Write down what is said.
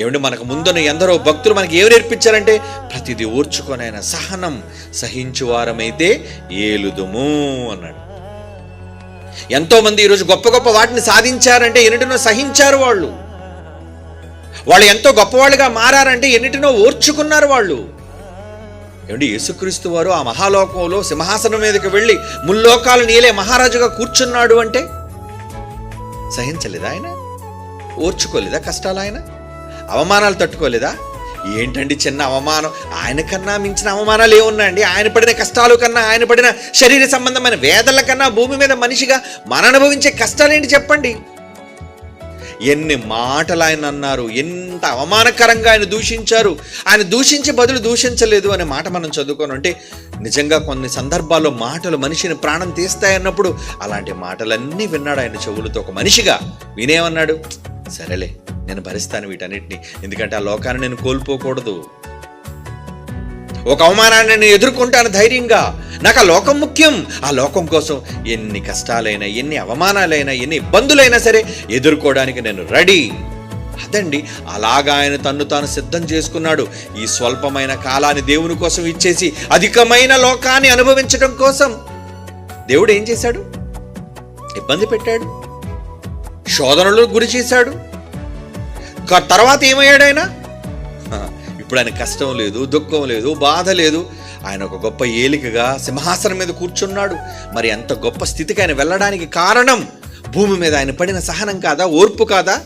ఏమంటే మనకు ముందున్న ఎందరో భక్తులు మనకి ఏమి నేర్పించారంటే ప్రతిదీ ఓర్చుకొనైనా సహనం సహించువారమైతే ఏలుదుము అన్నాడు. ఎంతో మంది ఈరోజు గొప్ప గొప్ప వాటిని సాధించారంటే ఎన్నిటినో సహించారు వాళ్ళు. వాళ్ళు ఎంతో గొప్పవాళ్ళుగా మారారంటే ఎన్నిటినో ఓర్చుకున్నారు వాళ్ళు. ఏమండి యేసుక్రీస్తు వారు ఆ మహాలోకంలో సింహాసనం మీదకి వెళ్ళి ముల్లోకాలు నీలే మహారాజుగా కూర్చున్నాడు అంటే సహించలేదా ఆయన? ఓర్చుకోలేదా కష్టాలు ఆయన? అవమానాలు తట్టుకోలేదా? ఏంటండి చిన్న అవమానం? ఆయన కన్నా మించిన అవమానాలు ఏమున్నాయండి? ఆయన పడిన కష్టాలు కన్నా ఆయన పడిన శరీర సంబంధమైన వేదల కన్నా భూమి మీద మనిషిగా మన అనుభవించే కష్టాలు ఏంటి చెప్పండి? ఎన్ని మాటలు ఆయన అన్నారు ఎంత అవమానకరంగా ఆయన దూషించారు. ఆయన దూషించి బదులు దూషించలేదు అనే మాట మనం చదువుకొని అంటే నిజంగా కొన్ని సందర్భాల్లో మాటలు మనిషిని ప్రాణం తీస్తాయన్నప్పుడు అలాంటి మాటలన్నీ విన్నాడు ఆయన చెవులతో. ఒక మనిషిగా వినేమన్నాడు? సరేలే నేను భరిస్తాను వీటన్నిటిని. ఎందుకంటే ఆ లోకాన్ని నేను కోల్పోకూడదు. ఒక అవమానాన్ని నేను ఎదుర్కొంటాను ధైర్యంగా. నాకు ఆ లోకం ముఖ్యం. ఆ లోకం కోసం ఎన్ని కష్టాలైనా ఎన్ని అవమానాలైనా ఎన్ని ఇబ్బందులైనా సరే ఎదుర్కోవడానికి నేను రెడీ. అదండి అలాగా ఆయన తన్ను తాను సిద్ధం చేసుకున్నాడు. ఈ స్వల్పమైన కాలాన్ని దేవుని కోసం ఇచ్చేసి అధికమైన లోకాన్ని అనుభవించడం కోసం దేవుడు ఏం చేశాడు? ఇబ్బంది పెట్టాడు. శోధనలకు గురి చేశాడు. తర్వాత ఏమయ్యాడు ఆయన ఇప్పుడు ఆయన కష్టం లేదు దుఃఖం లేదు బాధ లేదు. ఆయన ఒక గొప్ప ఏలికగా సింహాసనం మీద కూర్చున్నాడు. మరి అంత గొప్ప స్థితికి ఆయన వెళ్ళడానికి కారణం భూమి మీద ఆయన పడిన సహనం కాదా ఓర్పు కాదా?